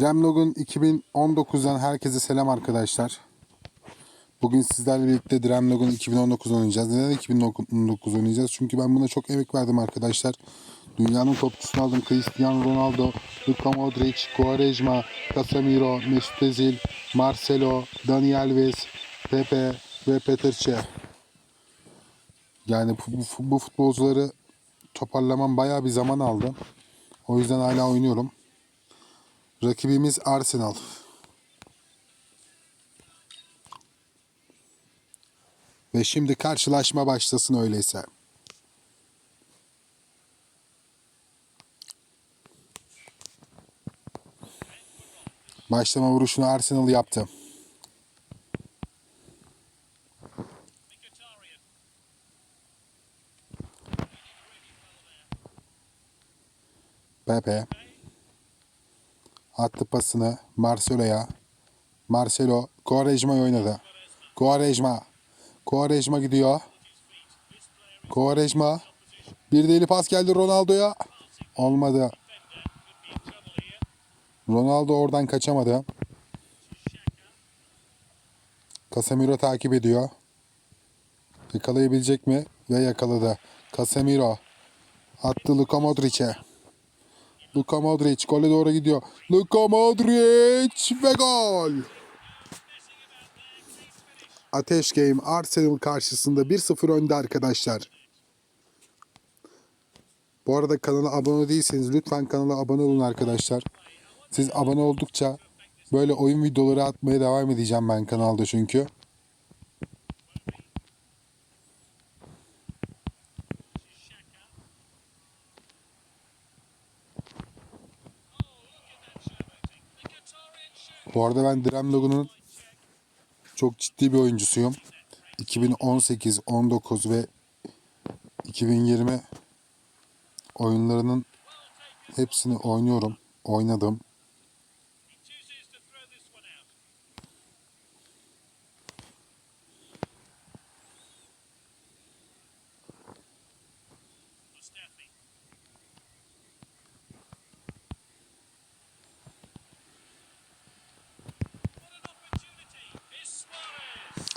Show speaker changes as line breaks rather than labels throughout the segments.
Dremlog'un 2019'dan herkese selam arkadaşlar. Bugün sizlerle birlikte Dremlog'un 2019 oynayacağız. Neden 2019 oynayacağız? Çünkü ben buna çok emek verdim arkadaşlar. Dünyanın topçusunu aldım. Cristiano Ronaldo, Luka Modric, Quaresma, Casemiro, Mesut Özil, Marcelo, Dani Alves, Pepe ve Petr Cech. Yani bu, bu futbolcuları toparlamam bayağı bir zaman aldı. O yüzden hala oynuyorum. Rakibimiz Arsenal. Ve şimdi karşılaşma başlasın öyleyse. Başlama vuruşunu Arsenal yaptı. Pepe attı pasını Marcelo'ya. Marcelo Quaresma'yı oynadı. Quaresma. Quaresma gidiyor. Quaresma. Bir deli pas geldi Ronaldo'ya. Olmadı. Ronaldo oradan kaçamadı. Casemiro takip ediyor. Yakalayabilecek mi? Ve yakaladı. Casemiro. Attı Luka Modric'e. Luka Modric gole doğru gidiyor. Luka Modric ve gol. Ateş Game Arsenal karşısında 1-0 önde arkadaşlar. Bu arada kanala abone değilseniz lütfen kanala abone olun arkadaşlar. Siz abone oldukça böyle oyun videoları atmaya devam edeceğim ben kanalda çünkü. Bu arada ben Dremlogun'un çok ciddi bir oyuncusuyum. 2018, 19 ve 2020 oyunlarının hepsini oynuyorum. Oynadım.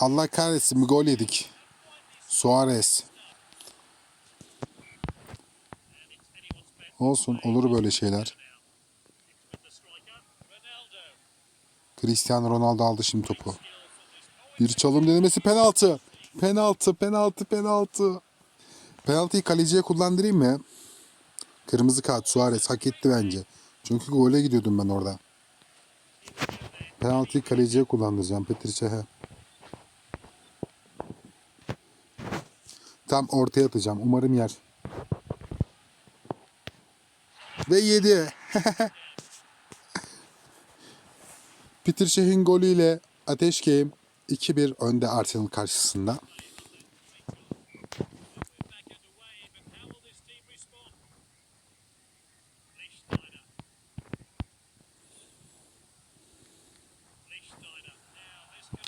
Allah kahretsin bir gol yedik. Suarez. Olsun olur böyle şeyler. Cristiano Ronaldo aldı şimdi topu. Bir çalım denemesi penaltı. Penaltı, penaltı, penaltı. Penaltıyı kaleciye kullandırayım mı? Kırmızı kart Suarez hak etti bence. Çünkü gole gidiyordum ben orada. Penaltıyı kaleciye kullandıracağım Petr Cech'e. Tam ortaya atacağım. Umarım yer. Ve yedi. Peter Cech'in golüyle Ateş Game 2-1 önde Arsenal karşısında.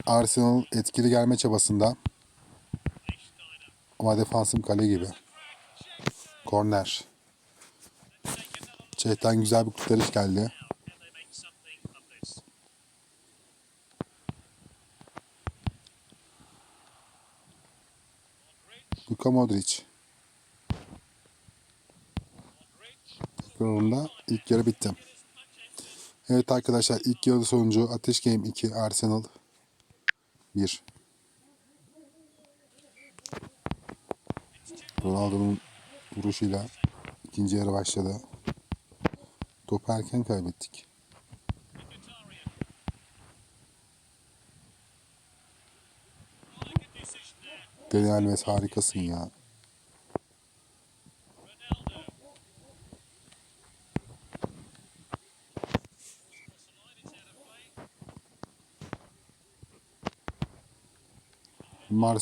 Arsenal etkili gelme çabasında. Ama defansım kale gibi. Korner. Çehten güzel bir kurtarış geldi. Luka Modric. Yorumda ilk yarı bitti. Evet arkadaşlar ilk yarı sonucu Ateş Game 2 Arsenal 1. Ronaldo'nun vuruşuyla ikinci yarı başladı. Topu erken kaybettik. Dani Alves harikasın ya.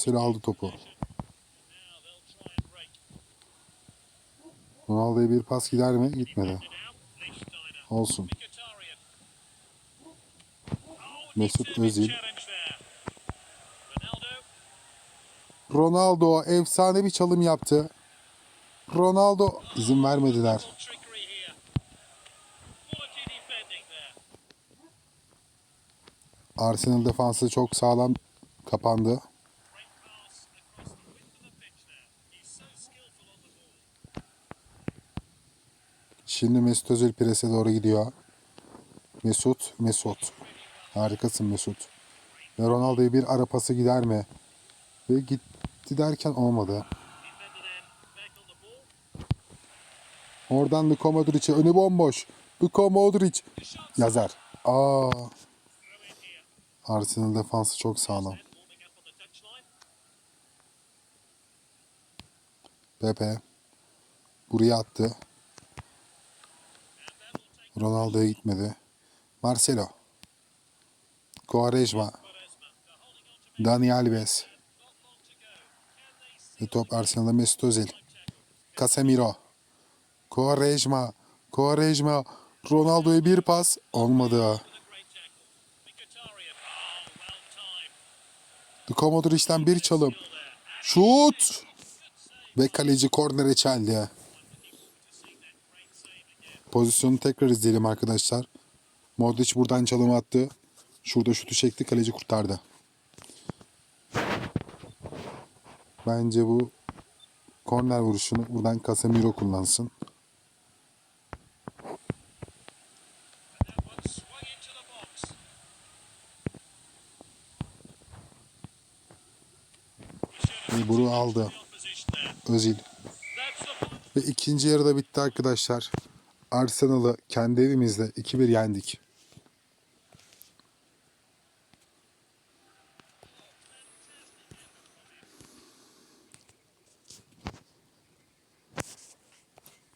Ronaldo. Cross the
Ronaldo'ya bir pas gider mi? Gitmedi. Olsun. Mesut Özil.
Ronaldo.
Efsane bir çalım yaptı. Ronaldo izin vermediler. Arsenal defansı çok sağlam kapandı. Şimdi Mesut Özil prese doğru gidiyor. Mesut, Mesut. Harikasın Mesut. Ve Ronaldo'ya bir ara pası gider mi? Ve gitti derken olmadı. Oradan Luka Modric'e önü bomboş. Luka Modric yazar. Aa. Arsenal defansı çok sağlam. Pepe buraya attı. Ronaldo'ya gitmedi. Marcelo. Quaresma. Dani Alves. Ve top Arsenal'da Mesut Özil. Casemiro. Quaresma. Quaresma. Ronaldo'ya bir pas. Olmadı.
With a great tackle. Mkhitaryan. Well timed.
Luka Modric'ten bir çalım. Şut. Ve kaleci kornere çeldi. Pozisyonu tekrar izleyelim arkadaşlar. Modric buradan çalım attı. Şurada şutu çekti. Kaleci kurtardı. Bence bu korner vuruşunu buradan Casemiro kullansın. Bunu aldı. Özil. Ve ikinci yarıda bitti arkadaşlar. Arsenal'ı kendi evimizde 2-1 yendik.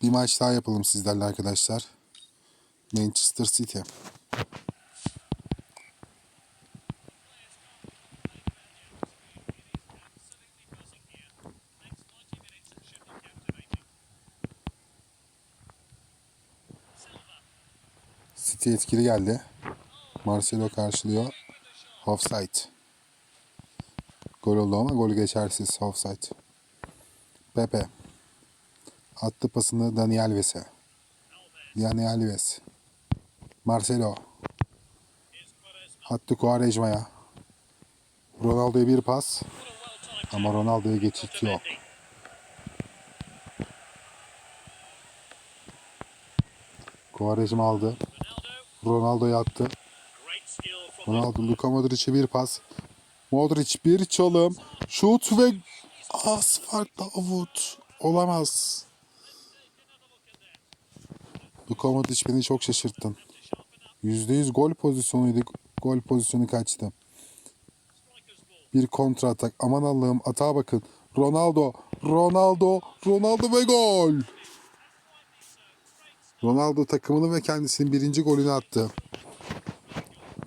Bir maç daha yapalım sizlerle arkadaşlar. Manchester City. City etkili geldi. Marcelo karşılıyor. Offside. Gol oldu ama gol geçersiz. Offside. Pepe. Attı pasını Dani Alves'e. Dani Alves. Marcelo. Attı Quaresma'ya. Ronaldo'ya bir pas. Ama Ronaldo'ya geçit yok. Quaresma aldı. Ronaldo'ya attı. Ronaldo, Luka Modric'e bir pas. Modric bir çalım. Şut ve az farkla avut. Olamaz. Luka Modric beni çok şaşırttın. %100 gol pozisyonuydu. Gol pozisyonu kaçtı. Bir kontra atak. Aman Allah'ım atağa bakın. Ronaldo, Ronaldo, Ronaldo ve gol. Ronaldo takımını ve kendisinin birinci golünü attı.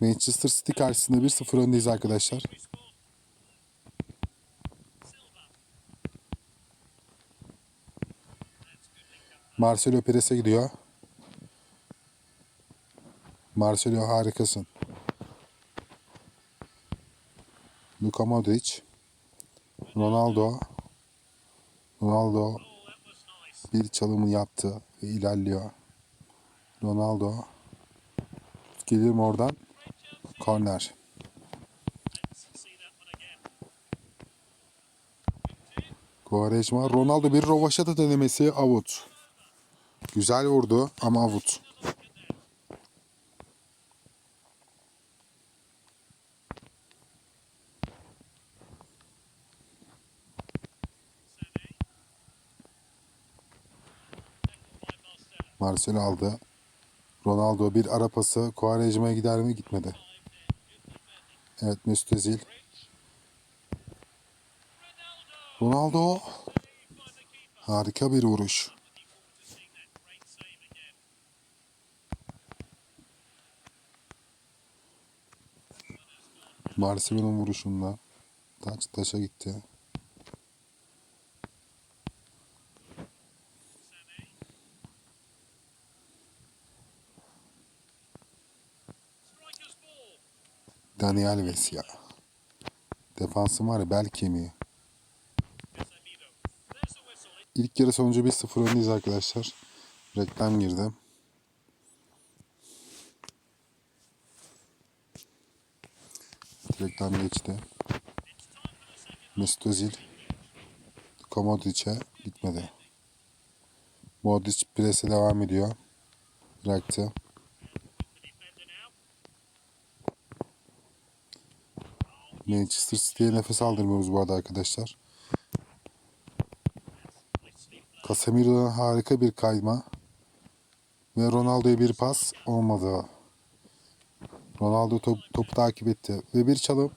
Manchester City karşısında 1-0 öndeyiz arkadaşlar. Marcelo Perez'e gidiyor. Marcelo harikasın. Luka Modric. Ronaldo. Ronaldo bir çalımı yaptı ve ilerliyor. Ronaldo. Gelir oradan? Korner. Quaresma. Ronaldo bir rovaşata denemesi avut. Güzel vurdu ama avut. Marcelo aldı. Ronaldo bir ara pası. Quaresma'ya gider mi? Gitmedi. Evet Mesut Özil. Ronaldo. Harika bir vuruş. Marcelo'nun vuruşunda taç taşa gitti. Dani Alves ya. Defansın var ya bel kemiği. İlk yarı sonucu 1-0 öndeyiz arkadaşlar. Reklam girdi. reklam geçti. Mesut Özil. Luka Modric'e gitmedi. Modric prese devam ediyor. Bıraktı. Manchester City'ye nefes aldırmıyoruz bu arada arkadaşlar. Casemiro'dan harika bir kayma. Ve Ronaldo'ya bir pas olmadı. Ronaldo top, topu takip etti. Ve bir çalım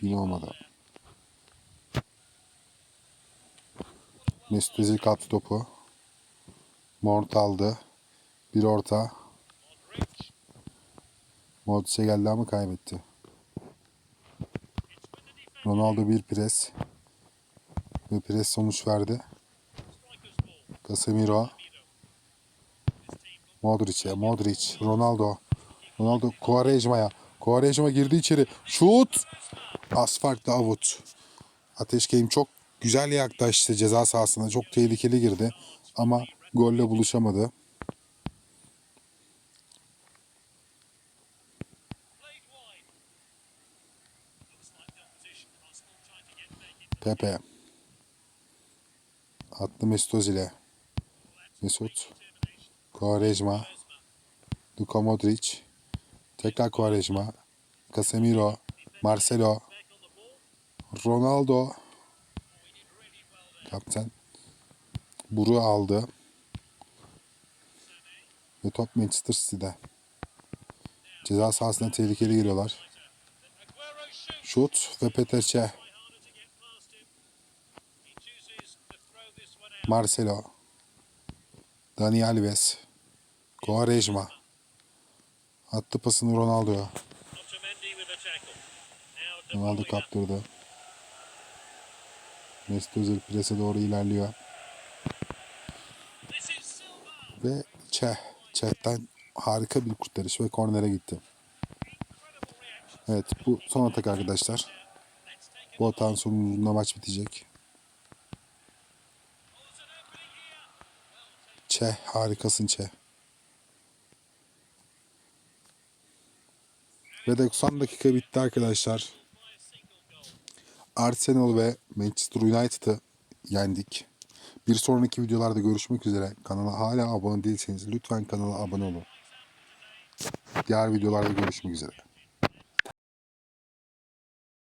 yine olmadı. Mesut Özil kaptı topu. Mort aldı. Bir orta. Modric'e geldi ama kaybetti. Ronaldo bir pres. Ve pres sonuç verdi. Casemiro. Modric'e. Modric. Ronaldo. Ronaldo Quaresma'ya. Quaresma girdi içeri. Şut. Asfaltla avut. Ateş Game çok güzel yaklaştı ceza sahasına. Çok tehlikeli girdi. Ama golle buluşamadı. Pepe. Attı Mesut Özil'e. Mesut. Quaresma. Luka Modric. Tekrar Quaresma. Casemiro. Marcelo. Ronaldo. Kaptan. Buru aldı. Ve top Manchester City'de. Ceza sahasına tehlikeli giriyorlar. Şut ve Peter Marcelo. Dani Alves. Quaresma. Attı pasını Ronaldo'ya. Ronaldo kaptırdı. Mesut Özil prese doğru ilerliyor. Ve Çeh. Çeh'ten harika bir kurtarış ve kornere gitti. Evet bu son atak arkadaşlar. Bu atağın sonucunda maç bitecek. Çeh harikasın Çeh. Ve 90 dakika bitti arkadaşlar. Arsenal ve Manchester United'ı yendik. Bir sonraki videolarda görüşmek üzere. Kanala hala abone değilseniz lütfen kanala abone olun. Diğer videolarda görüşmek üzere.